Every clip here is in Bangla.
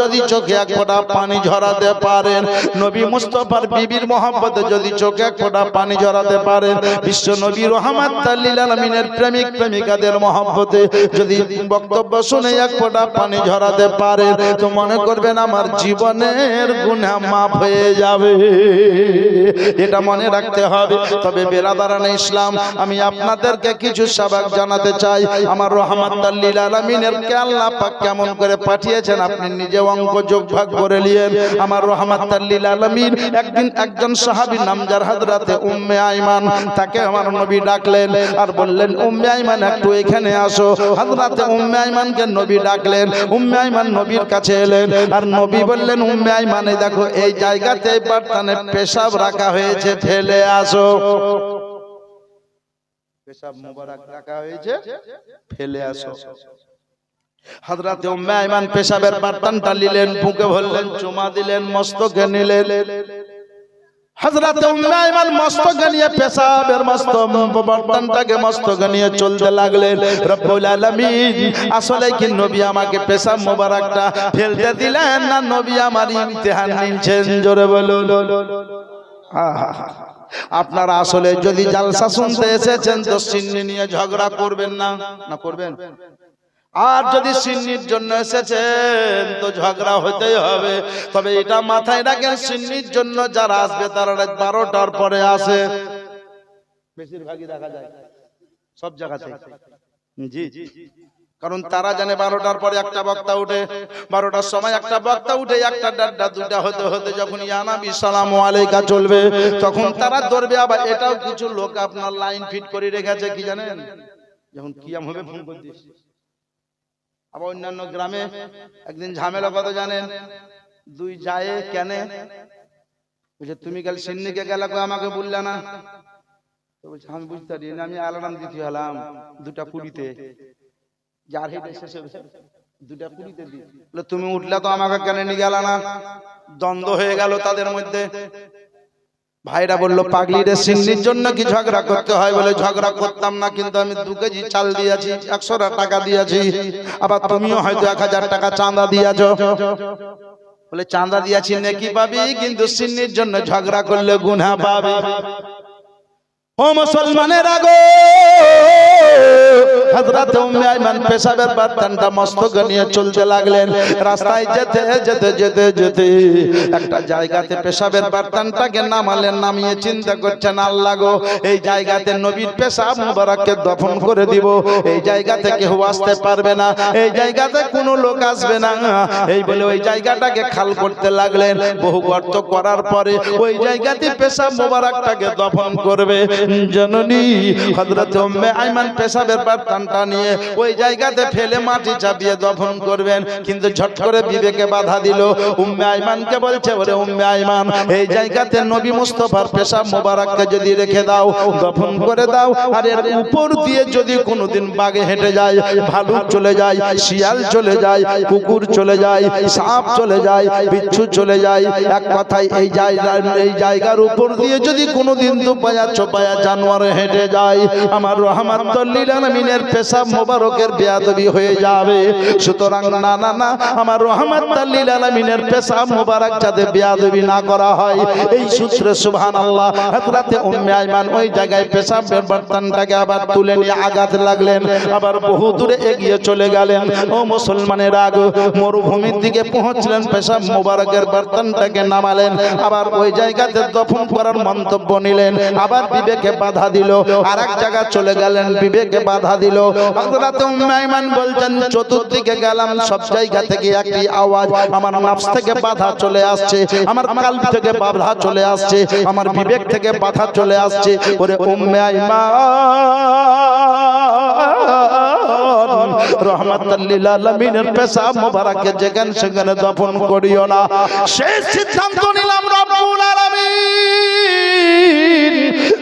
যদি চোখে এক ফোঁটা পানি ঝরাতে পারেন, নবী মুস্তফার বিবির মহব্বতে যদি চোখে এক ফোঁটা পানি ঝরাতে পারেন, বিশ্ব নবী রহমাত তাল্লিল প্রেমিক, প্রেমিকাদের মহব্বতে যদি বক্তব্য শুনে এক ফোঁটা পানি ঝরাতে পারেন, তো মনে করবেন আমার জীবনের গুনাহ মাফ হয়ে যাবে। এটা মনে রাখতে হবে। তবে বেরাদারান ইসলাম, আমি আপনাদেরকে কিছু সাবাক জানাতে চাই। আমার রহমাতাল্লিল আলমিনের কে পাক কেমন করে পাঠিয়েছেন আপনি নিজে অঙ্ক যোগ ভাগ করে নিয়েন। আমার রহমাতাল্লিল আলমিন একদিন একজন সাহাবীর নাম যার হাজরাতে উম্মে আইমান, তাকে আমার নবী ডাকলেন আর বললেন, উম্মে আইমান, একটু এখানে আসো। হাজরাতে উম্মে আইমানকে নবী ডাকলেন। উম্মে আইমান নবীর কাছে এলেন আর নবী বললেন, উম্মে আইমানে, দেখো, এই জায়গাতে বার্তানে পেশাব রাখা হয়েছে, ফেলে আসো। পেশাব মোবারক রাখা হয়েছে ফেলে আসো। হযরতে উম্মে আইমান পেশাবের বার্তানটা নিলেন বুকে ভরলেন চুমা দিলেন মস্তকে নিলেন। হযরতে উম্মে আইমান মস্তকে নিয়ে পেশাবের বর্তনটাকে মস্তকে নিয়ে চলতে লাগলেন। রব্বুল আলামিন আসলে কি নবী আমাকে পেশাব মোবারকটা ফেলতে দিলেন না নবী আমার ইমতিহান নিচ্ছেন? জোরে বলুন। আহা। আপনারা আসলে যদি জালসা শুনতে এসেছেন, তো সিন্নি নিয়ে ঝগড়া করবেন না। না, করবেন? আর যদি সিন্নির জন্য এসেছেন, তো ঝগড়া হতেই হবে। তবে এটা মাথায় রাখেন, সিন্নির জন্য যারা আসবে, তারা রাত বারোটার পরে আসে। বেশিরভাগই দেখা যায়। সব জায়গাতে। জি কারণ তারা জানে বারোটার পরে একটা বক্তা উঠে। বারোটার সময় একটা বক্তা উঠে একটা ডাড্ডা দুটা হতে হতে যখন ইয়ানাবি সালাম আলাইকা চলবে তখন তারা ধরবে আবার এটাও কিছু লোক আপনার লাইন ফিট করে রেখেছে কি জানেন? যখন কিয়াম হবে ফোন করে আবার অন্যান্য গ্রামে একদিন ঝামেলা কত জানেন? দুই যায় কেনে? বলছে তুমি কাল সিন্নিকে গেলা আমাকে বললে না। তো আমি বুঝতে পারি আমি আলারাম দিতে হলাম। দুটা কুড়িতে যার হেঁটে শেষ হবে দুটা কুড়িতে দি বলে, তুমি উঠলে তো আমাকে কেন নিয়ে গেল না। দ্বন্দ্ব হয়ে গেল তাদের মধ্যে। ভাইরা বলল পাগলি রে সিন্নির জন্য কি ঝগড়া করতে হয় বলে ঝগড়া করতাম না কিন্তু আমি দু কেজি চাল দিয়েছি একশো টাকা দিয়েছি। আবার তুমিও হয়তো এক হাজার টাকা চাঁদা দিয়েছ। বলে চাঁদা দিয়েছি নাকি পাবি কিন্তু সিন্নির জন্য ঝগড়া করলে গুনা পাবি। ও মুসলমানের আগো হযরত উম্মে আইমান পেশাবের বার্তানটা মস্তক নিয়ে চলতে লাগলেন। রাস্তায় যেতে যেতে যেতে যেতে একটা জায়গাতে পেশাবের বার্তানটাকে নামালেন, নামিয়ে চিন্তা করছেন, আল্লাহ গো, এই জায়গাতে নবীর পেশাব মুবারককে দফন করে দিব। এই জায়গাতে কেউ আসতে পারবে না, এই জায়গাতে কোনো লোক আসবে না। এই বলে ওই জায়গাটাকে খাল করতে লাগলেন। বহু গর্ত করার পরে ওই জায়গাতে পেশাব মুবারকটাকে দফন করবে। জননী, হযরত উম্মে আইমান পেশাবের বার্তানটা নিয়ে ওই জায়গাতে ফেলে মাটি চাপিয়ে দফন করবেন। কিন্তু ঝট করে বিবেকে বাধা দিল। উম্মে আইমানকে বলছে, ওরে উম্মে আইমান এই জায়গাতে নবী মুস্তফার পেশাব মোবারককে যদি রেখে দাও, দফন করে দাও, আর এর উপর দিয়ে যদি কোনোদিন বাগে হেঁটে যায়, ভালুক চলে যায়, শিয়াল চলে যায়, কুকুর চলে যায়, সাপ চলে যায়, বিচ্ছু চলে যায়, এক কথায় এই জায়গা, এই জায়গার উপর দিয়ে যদি কোনোদিন দুপায়া চোপায়া জানোয়ার হেঁটে যায়, আমার রহমাতুল্লিল আলমিনের পেশাব মোবারকের বেয়াদবি হয়ে যাবে। সুতরাং না না না, আমার রহমাতুল্লিল আলমিনের পেশাব মোবারক যাতে বেয়াদবি না করা হয়। এই সূত্রে সুবহান আল্লাহ উম্মে আইমান ওই জায়গায় পেশাবের বর্তনটাকে আবার তুলে নিয়ে আঘাত লাগলেন, আবার বহু দূরে এগিয়ে চলে গেলেন। ও মুসলমানের আগ মরুভূমির দিকে পৌঁছলেন, পেশাব মোবারকের বর্তনটাকে নামালেন, আবার ওই জায়গাতে দফন করার মন্তব্য নিলেন, আবার বিবেকে বাধা দিল আর এক জায়গা চলে গেলেন, বিবেকে বাধা দিল। বলছেন, চতুর্দিকে গেলাম, সব জায়গা থেকে একটি আওয়াজ, আমার নাফস থেকে বাধা চলে আসছে, আমার কালব থেকে বাধা চলে আসছে, আমার বিবেক থেকে বাধা চলে আসছে। ওরে উম্মে আইমান যেখানে সেখানে দফন করিও না। সেই সিদ্ধান্ত নিলাম রব্বুল আলামিন।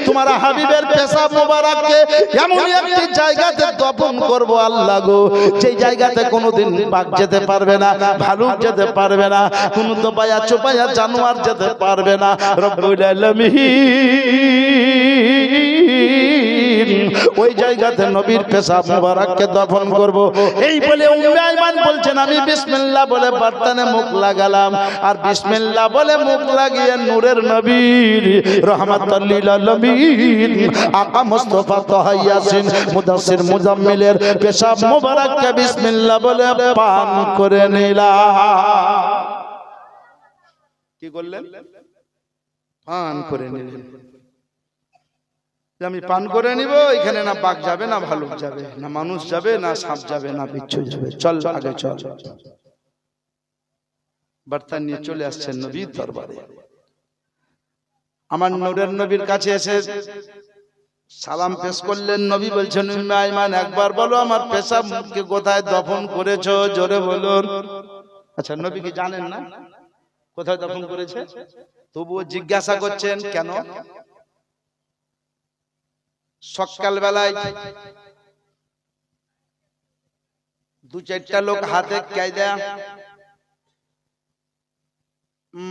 তোমার হাবিবের পেশাব মোবারককে এমন একটি জায়গাতে দফন করব আল্লাহ গো। সেই জায়গাতে কোনোদিন বাঘ যেতে পারবে না ভালুক যেতে পারবে না কোনো তো পায়া চোপায়া জানোয়ার যেতে পারবে না। রব্বুল আলামিন। ওই জায়গাতে নবীর পেশাব মুবারককে দফন করব। এই বলে উম্মে আইমান বলছেন, আমি বিসমিল্লাহ বলে বার্তানে মুখ লাগালাম। আর বিসমিল্লাহ বলে মুখ লাগিয়ে নূরের নবীর রহমাতুল লিল আলামিন আকা মুস্তাফা তাহা ইয়াসিন, মুদাসসির মুজাম্মিলের পেশাব মুবারককে বিসমিল্লাহ বলে পান করে নিলাম। কি করলেন? পান করে নিলেন। যে আমি পান করে নিব এখানে না বাঘ যাবে না ভালুক যাবে না মানুষ যাবে না সাপ যাবে না বিচ্ছু যাবে। চল আগে চল। বার্তা নিয়ে চলে আসছেন নবীর দরবারে। আমার নূরের নবীর কাছে এসে সালাম পেশ করলেন নবী বলছেন আইমান একবার বলো আমার পেশাবকে কোথায় দফন করেছ জোরে বলুন। আচ্ছা নবী কি জানেন না? কোথায় দফন করেছে? তবুও জিজ্ঞাসা করছেন কেন? সকাল বেলায় দু চারটা লোক হাতে কায়দা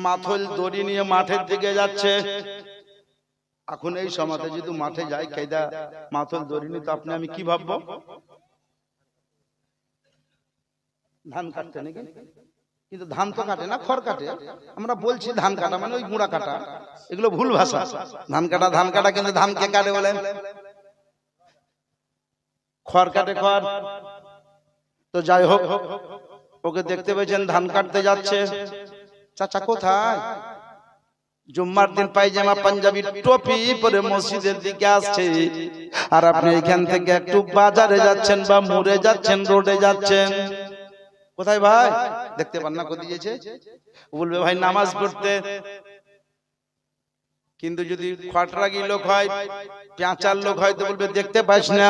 মাথল দড়ি নিয়ে মাঠের দিকে যাচ্ছে। এখন এই সমাজে যদি মাঠে যাই কায়দা মাথল দড়ি নিয়ে তো আপনি আমি কি ভাববো? ধান কাটতে নাকি? কিন্তু ধান তো কাটে না খড় কাটে। আমরা বলছি ধান কাটা মানে ওই গুঁড়া কাটা। এগুলো ভুল ভাষা। ধান কাটা ধান কাটা কিন্তু ধান কে কাটে বলেন খড় কাটে খড় তো যাই হোক ওকে দেখতে পেয়েছেন ধান কাটতে যাচ্ছে। চাচা কোথায়? জুম্মার দিন পায়জামা পাঞ্জাবি টপি পরে মসজিদের দিকে আসছে। আর আপনি এখান থেকে একটু বাজারে যাচ্ছেন বা মুড়ে যাচ্ছেন রোডে যাচ্ছেন। কোথায় ভাই? দেখতে পান না কোথায় ও বলবে ভাই নামাজ পড়তে কিন্তু যদি খটরাগি লোক হয় পেঁচার লোক হয় তো বলবে দেখতে পাইস না।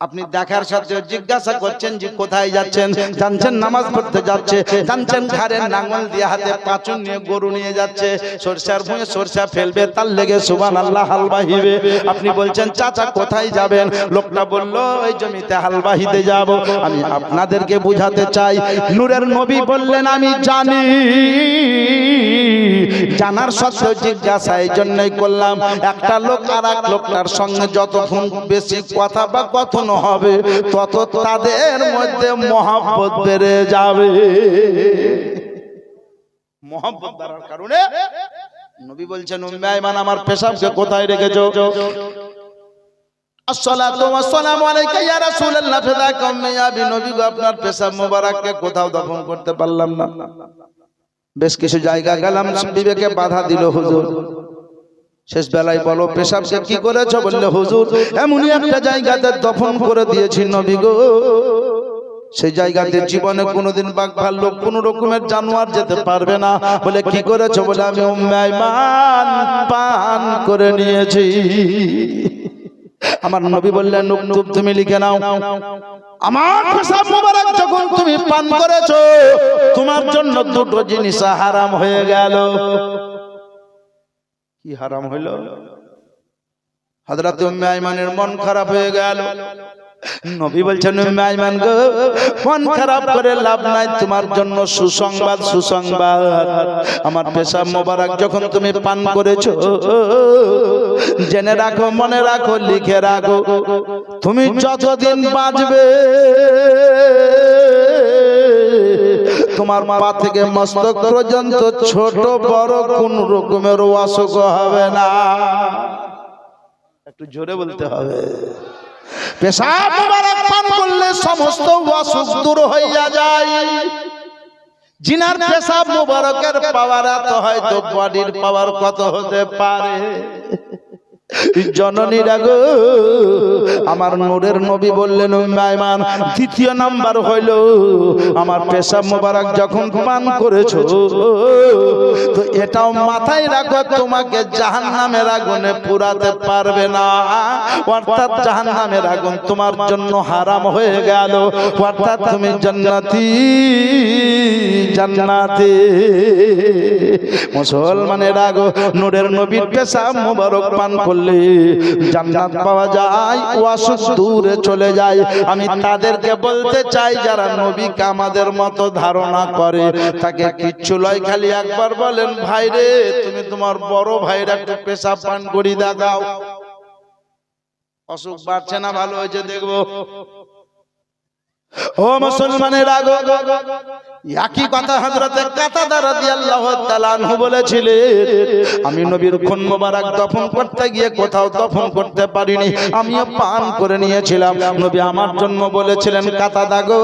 আপনি দেখার সাথে জিজ্ঞাসা করছেন যে কোথায় যাচ্ছেন? জানছেন নামাজ পড়তে যাচ্ছে। জানছেন ঘাড়ের নাঙ্গল দিয়ে হাতে পাঁচুন নিয়ে গরু নিয়ে যাচ্ছে। সরষার ভুঁয়ে সরষা ফেলবে তার লেগে সুবান আল্লাহ হাল বাহিবে। আপনি বলছেন চাচা কোথায় যাবেন? লোকটা বলল ওই জমিতে হাল বাহিতে যাব। আমি আপনাদেরকে বুঝাতে চাই। নূরের নবী বললেন আমি জানি। জানার সত্ত্বেও জিজ্ঞাসা এই জন্যই করলাম একটা লোক আর এক লোকটার সঙ্গে যতক্ষণ বেশি কথা বা কথন হবে, তত তাদের মধ্যে মহাব্বত বেড়ে যাবে। মহাব্বত বাড়ার কারণে নবী বলছেন উম্মে আইমান আমার পেশাবকে কোথায় রেখেছো? বেশ কিছু জায়গা গেলাম, বিবেকে বাধা দিল হুজুর। শেষ বেলায় বলো পেশাবকে কি করেছ? বললে, হুজুর, এমনই একটা জায়গাতে দফন করে দিয়েছি নবী গো। সেই জায়গাতে জীবনে কোনোদিন বাঘ ভাল্লুক কোন রকমের জানোয়ার যেতে পারবে না। বলে, কি করেছ? বলে, আমি মান পান করে নিয়েছি। আমার নবী বললেন তুমি লিখে নাও। আমার যখন তুমি পান করেছ, তোমার জন্য দুটো জিনিস হারাম হয়ে গেল। কি হারাম হইল? হযরত উম্মে আইমানের মন খারাপ হয়ে গেল। নবী বলছেন উম্মে আইমান গো মন খারাপ করে লাভ নাই তোমার জন্য সুসংবাদ সুসংবাদ আমার পেশাব মোবারক যখন তুমি পান করেছ জেনে রাখো মনে রাখো লিখে রাখো। তুমি যতদিন বাঁচবে তোমার পা থেকে মস্তক পর্যন্ত ছোট বড় কোন রকমের অসুখ হবে না। একটু জোরে বলতে হবে। সমস্ত অসুখ দূর হইয়া যায়। জিনার পেশাব মুবারকের পাওয়ার এত হয়তো বডির পাওয়ার কত হতে পারে? জননীরা গো আমার নূরের নবী বললেন দ্বিতীয় নাম্বার হইল আমার পেশাব মোবারক যখন পান করেছ তো এটাও মাথায় রাখো তোমাকে জাহান নামের আগুনে পুরাতে পারবে না। অর্থাৎ জাহান নামের আগুন তোমার জন্য হারাম হয়ে গেল। অর্থাৎ তুমি জান্নাতি জান্নাতি। মুসলমানের আগো নূরের নবীর পেশাব মোবারক পান করলে জান্নাত পাওয়া যায় অসুখ দূরে চলে যায়। আমি তাদেরকে বলতে চাই, যারা নবীকে আমাদের মতো ধারণা করে, তাকে কিচ্ছু লয় খালি একবার বলেন, ভাই রে, তুমি তোমার বড় ভাইরা একটু পেশাব পান করি, দেখাও। অসুখ বাড়ছে না, ভালো হয়েছে, দেখব। ও মুসলমানের আগো একই কথা হযরতে কাতাদা রাদিয়াল্লাহু তাআলা আনহু বলেছিলেন, আমি নবীর খুন মোবারক দফন করতে গিয়ে কোথাও দফন করতে পারিনি, আমিও পান করে নিয়েছিলাম। নবী আমার জন্য বলেছিলেন, কাতাদা গো,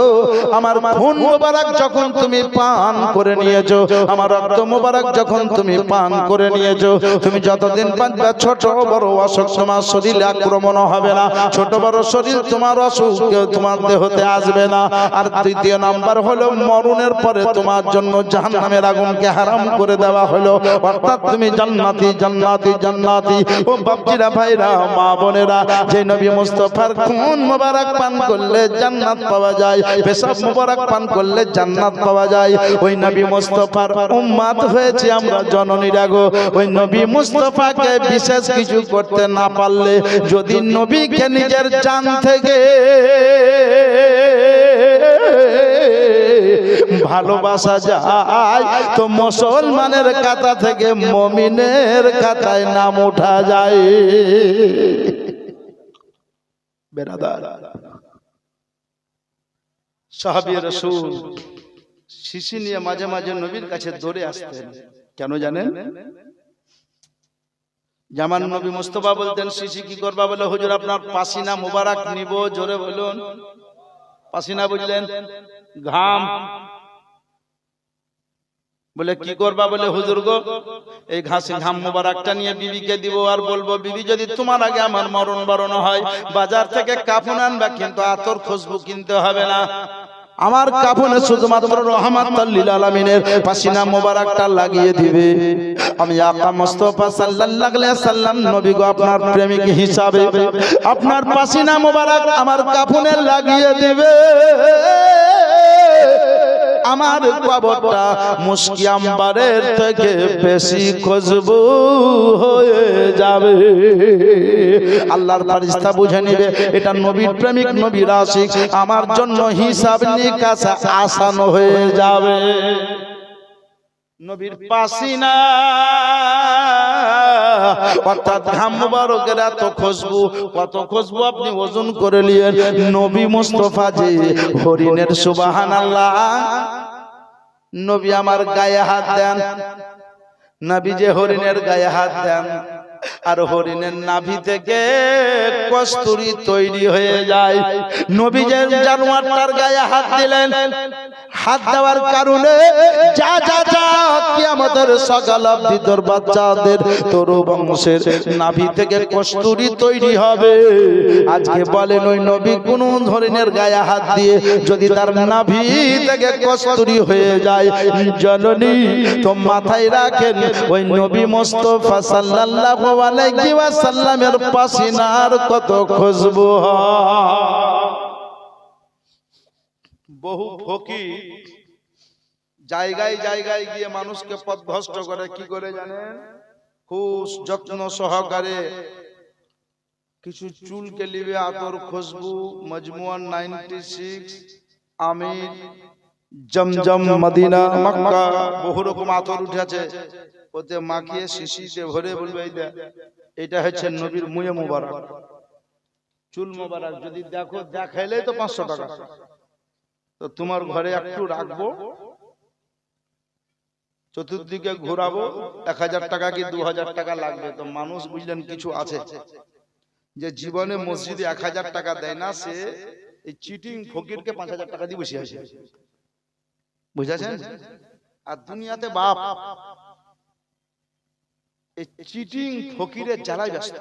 আমার খুন মোবারক যখন তুমি পান করে নিয়েছো, আমার রক্ত মোবারক যখন তুমি পান করে নিয়েছো, তুমি যতদিন বাঁচবে, ছোট বড় অসুখ তোমার শরীরে আক্রমণ হবে না, ছোট বড় শরীর তোমার অসুখ, তোমার দেহতে আসবে না। আর তৃতীয় নাম্বার হলো মরণের পরে তোমার জন্য জাহান্নামের আগুনকে হারাম করে দেওয়া হলো। অর্থাৎ তুমি জান্নাতি জান্নাতি জান্নাতি। ও বাপজিরা ভাইরা, মা বোনেরা, যে নবী মুস্তাফার খুন মোবারক পান করলে জান্নাত পাওয়া যায়, পেশাব মোবারক পান করলে জান্নাত পাওয়া যায়। ওই নবী মুস্তাফার উম্মাত হয়েছে আমরা জননীরা গো। ওই নবী মুস্তাফাকে বিশেষ কিছু করতে না পারলে যদি নবীকে নিজের জান থেকে ভালোবাসা যায় তো মুসলমানের কাতা থেকে মমিনের কাতায় নাম ওঠা যায়। বেরাদার। রসুল শিশি নিয়ে মাঝে মাঝে নবীর কাছে দৌড়ে আসতেন। কেন জানেন? জামান নবী মুস্তফা বলতেন, শিশি কি করবা? বলে, হুজুর, আপনার পাসিনা মুবারক নিব। জোরে বলুন। পাসিনা বুঝলেন ঘাম বলে, কি করবা? বলে, হুজুর গো, এই ঘাসি ঘাম মোবারকটা নিয়ে বিবিকে দিব আর বলব, বিবি যদি তোমার আগে আমার মরণ বরণ হয়, বাজার থেকে কাফন আনবা, কিন্তু আতর খুশবু কিনতে হবে না। আমার কাফনে শুধুমাত্র রহমাত লিল আলামিনের পাসিনা মোবারকটা লাগিয়ে দিবে। আমি আকা মুস্তাফা সাল্লাল্লাহু আলাইহি সাল্লাম নবী গো, আপনার প্রেমিক হিসাবে আপনার পাসিনা মোবারক আমার কাফনে লাগিয়ে দিবে। আমার কবরটা মুশকি আম্বারের থেকে বেশি খুশবু হয়ে যাবে। আল্লাহর ফারিস্তা বুঝে নেবে, এটা নবীর প্রেমিক নবীর আশিক আমার জন্য হিসাব নিকাশ আসান হয়ে যাবে। নবীর পাসিনা। অর্থাৎ ঘাম মুবারকের এত খুশবু কত খুশবু আপনি ওজন করে নিলেন। নবী মুস্তফা যে হরিণের সুবহানাল্লাহ। নবী আমার গায়ে হাত দেন। নবী যে হরিণের গায়ে হাত দেন। আর হরিণের নাভি থেকে কস্তুরি তৈরি হয়ে যায় নবী যে জানোয়ারটার গায়ে হাত দিলেন হাত দেওয়ার কারণে যা যা যা কিয়ামতের সকাল অবধি তোর বাচ্চাদের তোর বংশের নাভি থেকে কস্তুরি তৈরি হবে আজকে বলেন ওই নবী কোন ধরনের গায়ে হাত দিয়ে যদি তার নাভি থেকে কস্তুরি হয়ে যায় জননী তো মাথায় রাখেন ওই নবী মোস্তফা সাল্লাল্লাহু আলাইহি পাসিনার কত খুশবু বহু জায়গায় জায়গায় গিয়ে মানুষকে করে, কি করে জানেন? যত্ন সহকারে কিছু চুলকে লিবে আতর খুশবু, মজমুয়ান নাইনটি সিক্স, আমির, জমজম মদিনা, মক্কা, বহু রকম আতর উঠেছে। ওতে মাখিয়ে শিশিতে ভরে বলবে এটা হচ্ছে নবীর মুয়ে মুবারক। চুল মোবারক যদি দেখো দেখাইলে তো পাঁচশো টাকা। তো তোমার ঘরে একটু রাখব চতুর্দিকে ঘোরাবো এক হাজার টাকা কি দু হাজার টাকা লাগবে? তো মানুষ বুঝলেন কিছু আছে। যে জীবনে মসজিদে এক হাজার টাকা দেয় না সে এই চিটিং ফকিরকে পাঁচ হাজার টাকা দিয়ে বসে আছে বুঝেছেন? আর দুনিয়াতে বাপ। এই চিটিং ফকিরের জ্বালাই ব্যস্ত।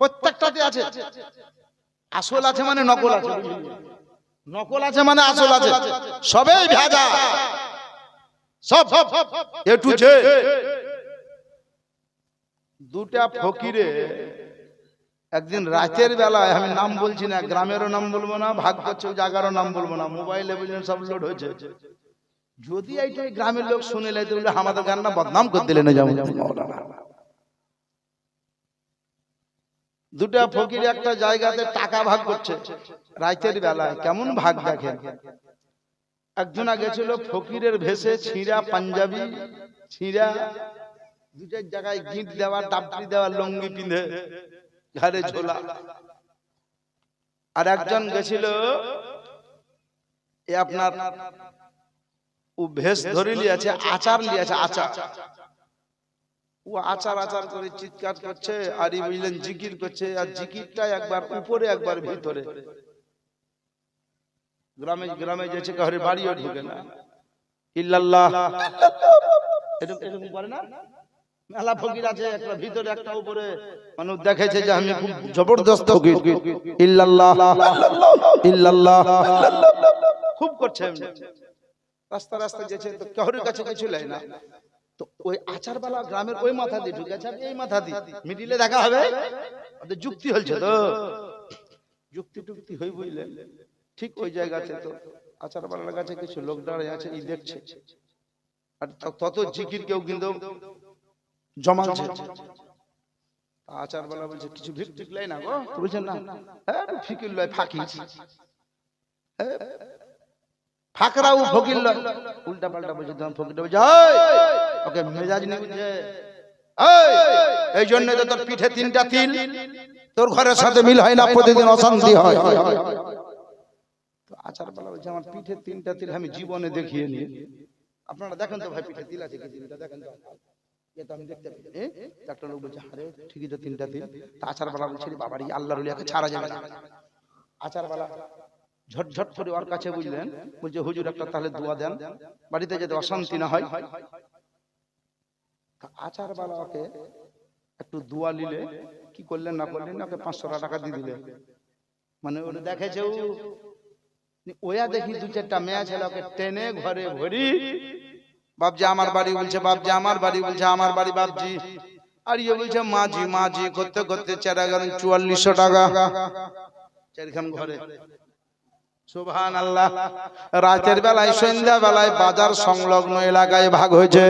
প্রত্যেকটাতে আছে। আসল আছে মানে নকল আছে নকল। আছে মানে আসল আছে। সবেই ভেজা। সব এ টু জে। দুটা ফকিরে একদিন রাতের বেলায় আমি নাম বলছি না গ্রামেরও নাম বলব না ভাগ্য জায়গারও নাম বলব না মোবাইলে বুঝলেন সব লোড হয়েছে। যদি এইটা গ্রামের লোক শুনে লাইতে বলে আমাদের গানটা বদনাম করে দিলেন দুটা ফকির একটা জায়গাতে টাকা ভাগ করছে রাতের বেলায়। কেমন ভাগ দেখেন? একজনা গেছিল ফকিরের ভেসে ছিঁড়া পাঞ্জাবি, ছিঁড়া, দুটার জায়গায় গিট দেওয়া ডাবটি দেওয়া, লঙ্গি পিঁধে, ঘাড়ে ঝোলা। আর একজন গেছিল, এ আপনার ও ভেষ ধরে লিয়াছে আচার লিয়াছে আচার। ও আচার আচার করে চিৎকার করছে আর ই বুঝলেন জিকির করছে আর জিকিরটা একবার উপরে একবার ভিতরে। গ্রামে গ্রামে যেছে কাহরে বাড়িও ঢুকে না। ইল্লাল্লাহ। এরকম এরকম করে না? মেলা ফকির আছে একটা ভিতরে একটা উপরে। মানুষ দেখেছে যে আমি খুব জবরদস্ত ফকির। ইল্লাল্লাহ। ইল্লাল্লাহ। খুব করছে। রাস্তা রাস্তা যেছে তো কাহরের কাছে কিছু লাই না। তো ওই আচারবালা গ্রামের ওই মাথা দিয়ে ঢুকেছে আর এই মাথা দিয়ে। মিডিলে দেখা হবে? যুক্তি হচ্ছে তো। যুক্তি টুক্তি হই বুঝলে ঠিক ওই জায়গাতে তো। আচারবালার কাছে কিছু লোক দাঁড়িয়ে আছে ই দেখছে। আর তত জিকির কেউ কিন্তু জমাচ্ছে আচারবালা বলছে কিছু ভিক লাই না গো? বলছেন না। হ্যাঁ ফিকির লয় ফাঁকি। হ্যাঁ, ফাকরাও ফকির লয়। উল্টা পাল্টা বলছে তখন ফকিরটা বলছে ওকে মেজাজ নেই। বুঝছে এই, জন্য তো তোর পিঠে তিনটা তিল। তোর ঘরের সাথে মিল হয় না প্রতিদিন অশান্তি হয়। তো আচার বেলা বলছে আমার পিঠে তিনটা তিল আমি জীবনে দেখিয়ে নিয়ে আপনারা দেখেন তো ভাই পিঠে তিল আছে কি তিনটা দেখেন তো। এ তো আমি দেখতে পাই এ? একটা লোক বলছে আরে ঠিকই তো তিনটা তিল। তা আচার বেলা বলছে "রে বাবারি আল্লাহ রুলিয়াকে ছাড়া যাবে না। আচার বেলা ঝটঝট করে ওর কাছে বুঝলেন বলছে, হুজুর, একটা তাহলে দোয়া দেন, বাড়িতে যাতে অশান্তি না হয়। আচার বেলা ওকে একটু দোয়া নিলে, কি করলেন না করলেন না ওকে পাঁচশো টাকা দিয়ে দিলে মানে ওটা দেখেছে ওয়া দেখি দু চারটা মেয়ে ছেলে ওকে টেনে ঘরে ভরি। বাপজি, আমার বাড়ি, বলছে, বাপজি, আমার বাড়ি, বলছে, আমার বাড়ি, বাপজি। আর ইয়ে বলছে, মাঝি মাঝি, করতে করতে চারা গেল চুয়াল্লিশশো টাকা। চারখান ঘরে। সুবহান আল্লাহ রাতের বেলায়, সন্ধ্যা বেলায় বাজার সংলগ্ন এলাকায় ভাগ হয়েছে।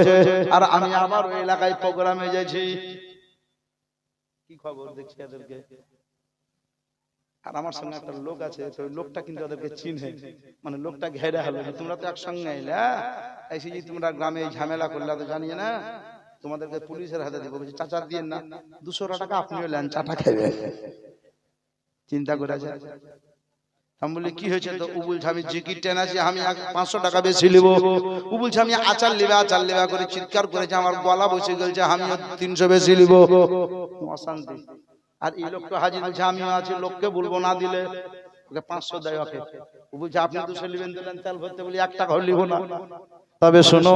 আর আমি আবার ওই এলাকায় প্রোগ্রামে যাচ্ছি কি খবর দেখছি এদেরকে আর আমার সঙ্গে একটা লোক আছে, তো লোকটা কিন্তু ওদেরকে চিনহে মানে লোকটা ঘেরা হলো তোমরা তো একসঙ্গে এলে হ্যাঁ? এসে যে তোমরা গ্রামে ঝামেলা করলে, তো জানিয়ে না। তোমাদেরকে পুলিশের হাতে দিব। বলছি চাচা দিয়ে না। দুশো টাকা আপনিও নেন, চাটা খেবে চিন্তা করে আছে আমি বলি কি হয়েছে তো? ও বলছে আমি জিকির আছে আমি পাঁচশো টাকা বেশি নিব। উবুল বলছে আমি আচার লিবা আচার লিবা করে চিৎকার করেছে আমার গলা বসে গেছে আমি তিনশো বেশি নিব। অশান্তি। আর এই লোকটা হাজির বলছে আমিও আছি লোককে বলব না দিলে। ওকে পাঁচশো দেয় ওকে। ও বলছে আপনি দুশো নেবেন দিলেন তেল ভরতে বলি এক টাকা লিব না। তবে শোনো,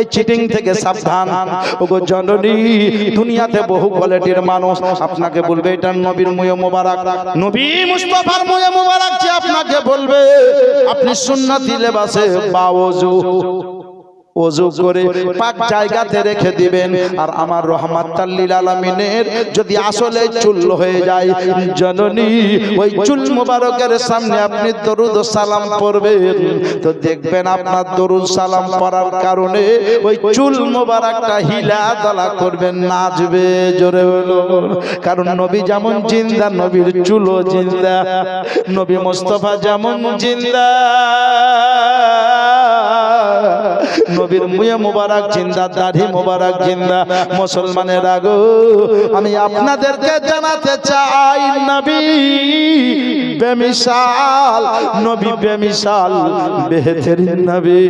এই চিটিং থেকে সাবধান। ওগো জননী, দুনিয়াতে বহু কোয়ালিটির মানুষ। আপনাকে বলবে, এটা নবীর মুয়ে মোবারক। নবী মুস্তাফার মুয়ে মোবারক যে আপনাকে বলবে, আপনি সুন্নতি লেবাসে বাওজু ওযু করে পাক জায়গাতে রেখে দিবেন। আর আমার রহমাতাল্লিল আলামিনের যদি আসলে চুল হয়ে যায়, জননী, ওই চুল মোবারকের সামনে আপনি দরুদ সালাম পড়বেন। তো দেখবেন আপনার দরুদ সালাম পড়ার কারণে ওই চুল মোবারকটা হিলা দলা করবেন, নাচবে জোরে হলো। কারণ নবী যেমন জিন্দা, নবীর চুলও জিন্দা। নবী মোস্তফা যেমন জিন্দা। নবীর মুয়ে মোবারক জিন্দা, দাড়ি মোবারক জিন্দা। মুসলমানের আগো আমি আপনাদেরকে জানাতে চাই, নবী বেমিশাল, নবী বেমিসাল বেহতরিন নবী।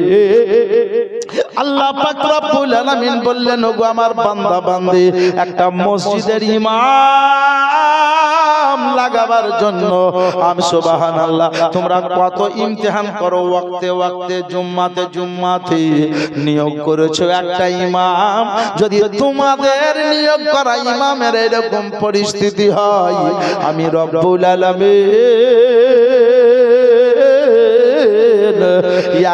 আল্লাহ পাক রব্বুল আলামিন বললেন, ওগো আমার বান্দা বান্দি একটা মসজিদের ইমাম। লাগাবার জন্য। আমি সুবহানাল্লাহ, তোমরা কত ইমতিহান করো ওয়াক্তে ওয়াক্তে, জুম্মাতে জুম্মাতে নিয়োগ করেছ একটা ইমাম। যদি তোমাদের নিয়োগ করা ইমামের এরকম পরিস্থিতি হয়, আমি রব্বুল আলামিন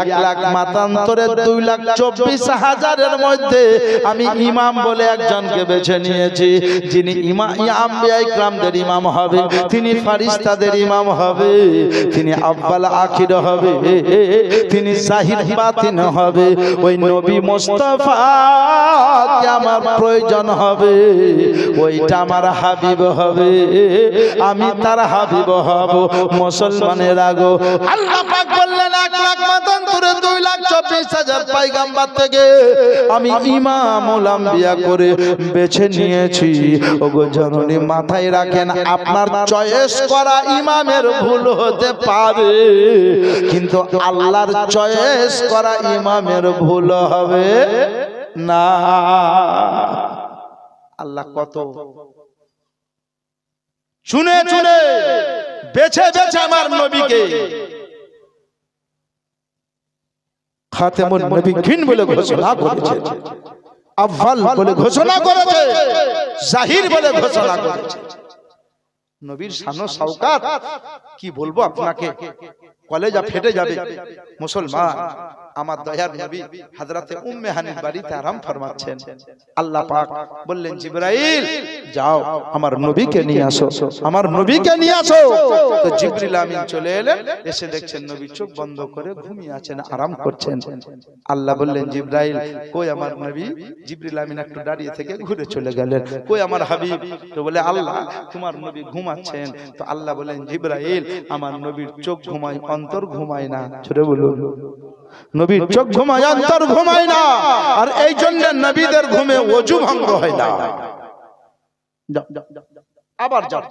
এক লাখ মাতান্তরে দুই লাখ চব্বিশ হাজারের মধ্যে আমি ইমাম বলে একজনকে বেছে নিয়েছি, যিনি ইমাম ইকরামদের ইমাম হবে, তিনি ফারিস্তাদের ইমাম হবে, তিনি আব্বাল আখির হবে, তিনি বাতিন হবে, ওই নবী মোস্তফা আমার প্রয়োজন হবে, ওইটা আমার হাবিব হবে, আমি তার হাবিব হব, মুসলমানের আগো। আল্লাহ পাক বললেন, এক লাখ মতান্তরে দুই লাখ চব্বিশ হাজার পাইগাম্বার থেকে আমি ইমাম বিয়া করে বেছে নিয়েছি। ওগো জননী মাথায় রাখেন আপনার চয়েস করা ইমামের ভুল হতে পারে। কিন্তু আল্লাহর চয়েস করা ইমামের ভুল হবে না। আল্লাহ কত শুনে শুনে বেছে বেছে আমার নবীকে। খাতেমুন নবীন বলে ঘোষণা করেছে। আফাল বলে ঘোষণা করেছে। জাহির বলে ঘোষণা করেছে। নবীর শানো সাউকাত কি বলব আপনাকে? কলেজা ফেটে যাবে। মুসলমান আমার দয়ার নবী হযরতে উম্মে হানির বাড়িতে আরাম ফরমাচ্ছেন। আল্লাহ পাক বললেন জিবরাইল যাও আমার নবীকে নিয়ে আসো। আমার নবীকে নিয়ে আসো। তো জিবরিল আমিন চলে এলেন এসে দেখছেন নবী চোখ বন্ধ করে ঘুমিয়ে আছেন আরাম করছেন। আল্লাহ বললেন জিবরাইল কই আমার নবী? জিবরিল আমিন একটু দাঁড়িয়ে থেকে ঘুরে চলে গেলেন। কই আমার হাবিব? তো বলে আল্লাহ তোমার নবী ঘুমাচ্ছেন। তো আল্লাহ বলেন জিবরাইল আমার নবীর চোখ ঘুমায় অন্তর ঘুমায় না। ছোট বলুন। নবীর চোখ ঘুমায় অন্তর ঘুমায় না। আর এই জন্য নবীদের ঘুমে অজু ভঙ্গ হয় না। আবার যাও।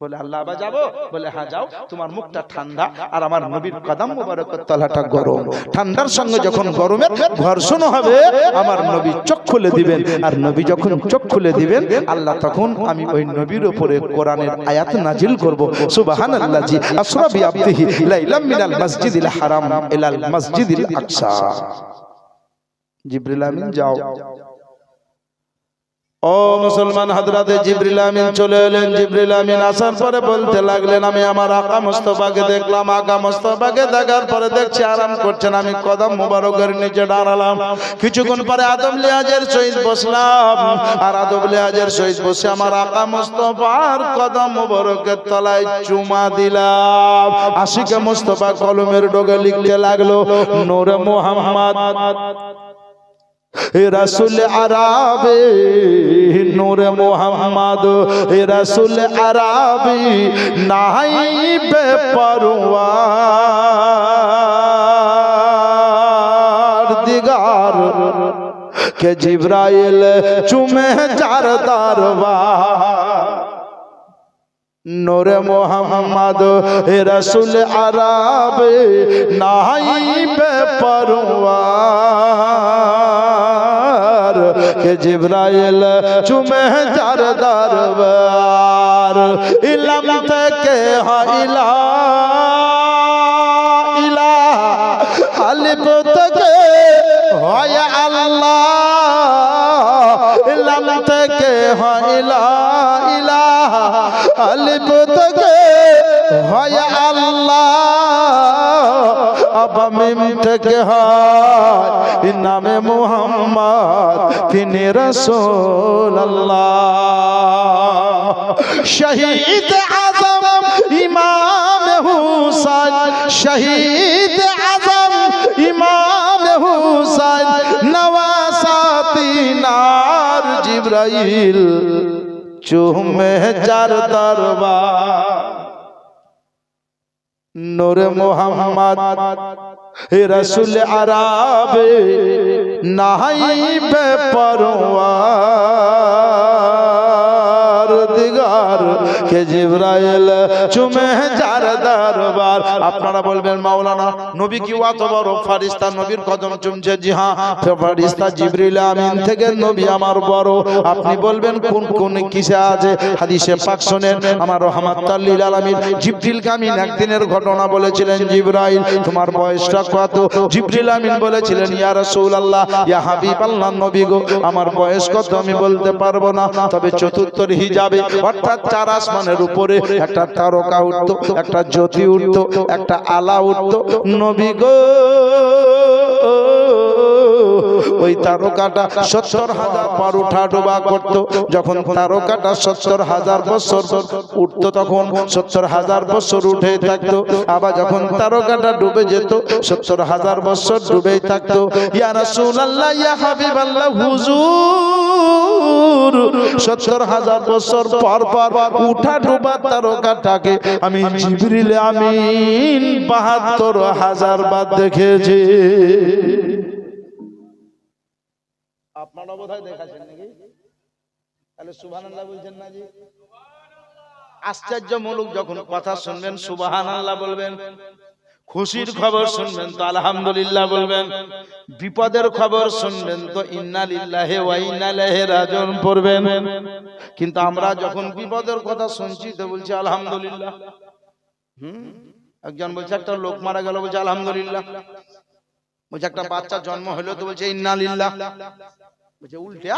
বলে আল্লাহ আবার যাব? বলে হ্যাঁ যাও। তোমার মুখটা ঠান্ডা আর আমার নবীর কদম মুবারকের তলাটা গরম। ঠান্ডার সঙ্গে যখন গরমের ঘর্ষণ হবে আমার নবী চোখ খুলে দিবেন। আর নবী যখন চোখ খুলে দিবেন আল্লাহ তখন আমি ওই নবীর উপরে কোরআনের আয়াত নাজিল করব। সুবহানাল্লাহ জি আসরাবি আবদিহি লাইলাম মিনাল মসজিদিল হারাম ইলাল মসজিদিল আকসা। জিবরিল আমিন যাও। ও মুসলমান হাজরাতে জিবরিল আমিন চলে এলেন। জিবরিল আমিন আসার পরে বলতে লাগলেন, আমি আমার আকা মুস্তফাকে দেখলাম, আকা মুস্তফাকে দেখার পরে দেখছি আরাম করছেন। আমি কদম মুবারকের নিচে দাঁড়ালাম। কিছুক্ষণ পরে আদম লিয়াজের সহিত বসলাম। আর আদম লিয়াজের সহিত বসে আমার আকা মুস্তফার কদম মুবারকের তলায় চুমা দিলাম। আশিকে মুস্তফা কলমের ডোগে লিখতে লাগল, নূরে মোহাম্মদ। রসুল আরাবে নূর মোহাম্মদ রসুল আরাবি নাই বেপরওয়ার দিগার কে জিব্রাইল চুমে চার দরবার। নোরে মোহাম্মদ রসুল আরব নাই বেপরওয়ার কে জিব্রাইল চুমে যার দরবার ইলাম থেকে হাইলা ইলা আলিফ থেকে হয় আল্লাহ ইলাম থেকে হয় ইলা আলিফ থেকে হয় আল্লাহ আবা মিম থেকে হয় নামে মুহাম্মদ তিনি রসুল শহীদ আজম ইমাম হুসাইন শহীদ আজম ইমাম হুসাইন নওয়াসাতি নার জিব্রাইল চুমে চার দরবার। নূরে মোহাম্মদ রসুল আরাব নাহাই বেপরওয়ার দিগার কে জিব্রাইল চুমে যার দরবার। আপনারা বলবেন, মাওলানা, নবী কি অত বড় ফারিস্তা, নবীর কদম চুমছে? জি হ্যাঁ ফারিস্তা জিবরিল আমিন থেকে নবী আমার বড়। আপনি বলবেন, কোন কোন কিসে আছে? হাদিসে পাক শুনেন, আমার রহমাতুল লিল আলামিন জিবরিল আমিন একদিনের ঘটনা বলেছিলেন, জিবরাইল, তোমার বয়সটা কত? জিবরিল আমিন বলেছিলেন, ইয়া রাসূলুল্লাহ, ইয়া হাবিবাল্লাহ নবী গো, আমার বয়স কত আমি বলতে পারব না। তবে চতুর্থ হিজাবে, অর্থাৎ চার আসমানের উপরে একটা তারকা উঠতো একটা জ্যোতি উঠতো একটা আলা উঠতো। নবী গো ওই তারকাটা সত্তর হাজার পর উঠা ডোবা করত। যখন তারকাটা সত্তর হাজার বছর উঠতো, তখন সত্তর হাজার বছর উঠে থাকতো। আবার যখন তারকাটা ডুবে যেত, সত্তর হাজার বছর ডুবেই থাকতো। ইয়া রাসূলুল্লাহ, ইয়া হাবিবাল্লাহ, হুজুর, সত্তর হাজার বছর পর পর উঠা ডুবা তারকাটাকে আমি জিবরিল আমিন বাহাত্তর হাজার বার দেখেছি। আপনারা বোধহয় দেখাছেন নাকি? তাহলে বলছেন না জি। আশ্চর্যমূলক যখন কথা শুনবেন, সুবহানাল্লাহ বলবেন। খুশির খবর শুনবেন তো আলহামদুলিল্লাহ বলবেন। বিপদের খবর শুনবেন তো পড়বেন। কিন্তু আমরা যখন বিপদের কথা শুনছি তো বলছি আলহামদুলিল্লাহ। হুম? একজন বলছে, একটা লোক মারা গেল, বলছে আলহামদুলিল্লাহ। বলছে, একটা বাচ্চা জন্ম হলো তো বলছে ইন্না লিল্লাহ। বলছে উল্টা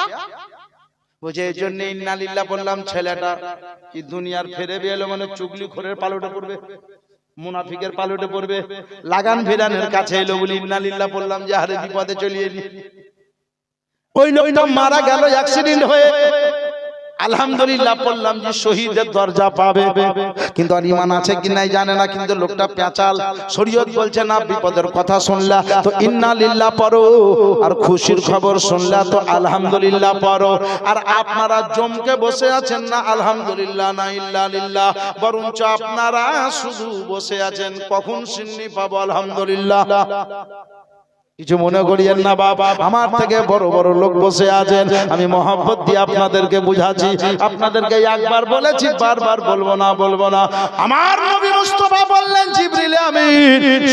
বলছে এই জন্য ইন্না লিল্লাহ বললাম ছেলেটা কি দুনিয়ার ফেরে বেলো মানে চুগলি খোরের পালটে পড়বে মুনাফিকের পালটে পড়বে লাগান ভিরানের কাছে এলো বলি ইন্না লিল্লাহ বললাম যে আরে বিপদে চলে এলি ওই লোকটা মারা গেল অ্যাক্সিডেন্ট হয়ে আলহামদুলিল্লাহ বললাম যে শহীদের দরজা পাবে। কিন্তু আর ইমান আছে কি নাই জানে না, কিন্তু লোকটা পেঁচাল। শরীয়ত বলছে, না, বিপদের কথা শুনলা, তো ইন্না লিল্লাহ পড়ো, আর খুশির খবর শুনলা, তো আলহামদুলিল্লাহ পড়ো। আর আপনারা জমকে বসে আছেন না, আলহামদুলিল্লাহ, না, ইল্লা লিল্লাহ। বরঞ্চ আপনারা শুধু বসে আছেন, কখন সিন্নি পাবো? আলহামদুলিল্লাহ। কিছু মনে করিয়েন না বাবা। আমার থেকে বড় বড় লোক বসে আছেন। আমি মহব্বত দিয়ে আপনাদেরকে বুঝাচ্ছি। আপনাদেরকে একবার বলেছি বারবার বলব না বলব না। আমার নবী মুস্তফা বললেন জিবরিল আমি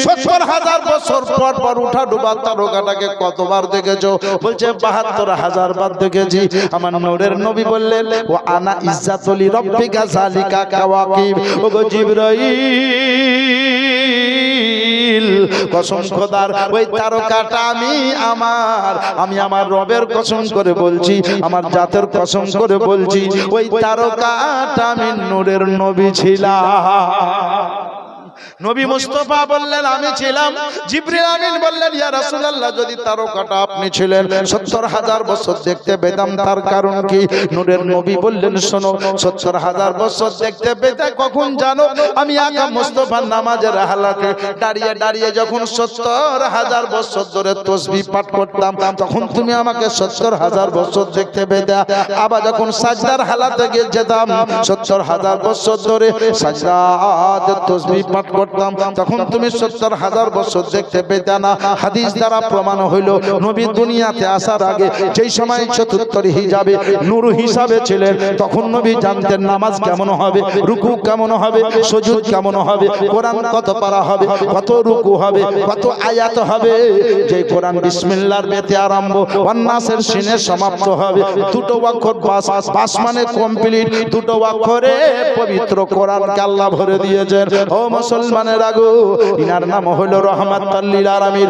সত্তর হাজার বছর পর পর উঠা ডুবা তারকাটাকে কতবার দেখেছ? বলছে বাহাত্তর হাজার বার দেখেছি। আমার নূরের নবী বললেন ও আনা ইজ্জাতলি রব্বিকা জালিকা কাওয়াকিব। ওগো জিবরাইল কসম খোদার ওই তারকাটা আমি আমার আমি আমার রবের কসম করে বলছি, আমার জাতের কসম করে বলছি, ওই তারকাটা আমি নূরের নবী ছিলাম। নবী মুস্তফা বললেন আমি ছিলাম জিবরিল আমিন বললেন ইয়া রাসূলুল্লাহ যদি তারকাটা আপনি ছিলেন 70 হাজার বছর দেখতে পেতাম তার কারণ কি? নূরের নবী বললেন শোনো 70 হাজার বছর দেখতে পেতে কখন জানো আমি আকা মুস্তফার নামাজের হালাতে দাঁড়িয়ে দাঁড়িয়ে যখন 70 হাজার বছর ধরে তসবিহ পাঠ করতাম তখন তুমি আমাকে 70 হাজার বছর দেখতে পেতে। আবার যখন সাজদার হালাতে গিয়ে যেতাম 70 হাজার বছর ধরে সাজদাতে তসবিহ পাঠ করতাম তখন তুমি সত্তর হাজার বছর দেখতে পেতে না, হাদিস দ্বারা প্রমাণ হইল, নবী দুনিয়াতে আসার আগে যেই সময় চতুর্থর হিজাবে নূর হিসাবে ছিলেন, তখন নবী জানতেন নামাজ কেমন হবে, রুকু কেমন হবে, সজুদ কেমন হবে, কোরআন কত পারা হবে, কত রুকু হবে, কত আয়াত হবে। যে কোরআন বিসমিল্লাহর বেতে আরম্ভ ওয়ান্নাসের সিনে সমাপ্ত হবে। দুটো অক্ষর বাস মানে কমপ্লিট দুটো অক্ষরে পবিত্র কোরআনকে আল্লাহ ভরে দিয়েছেন। ও মুসলমানের আগো ইনার নাম হলো রহমাত আলামিন।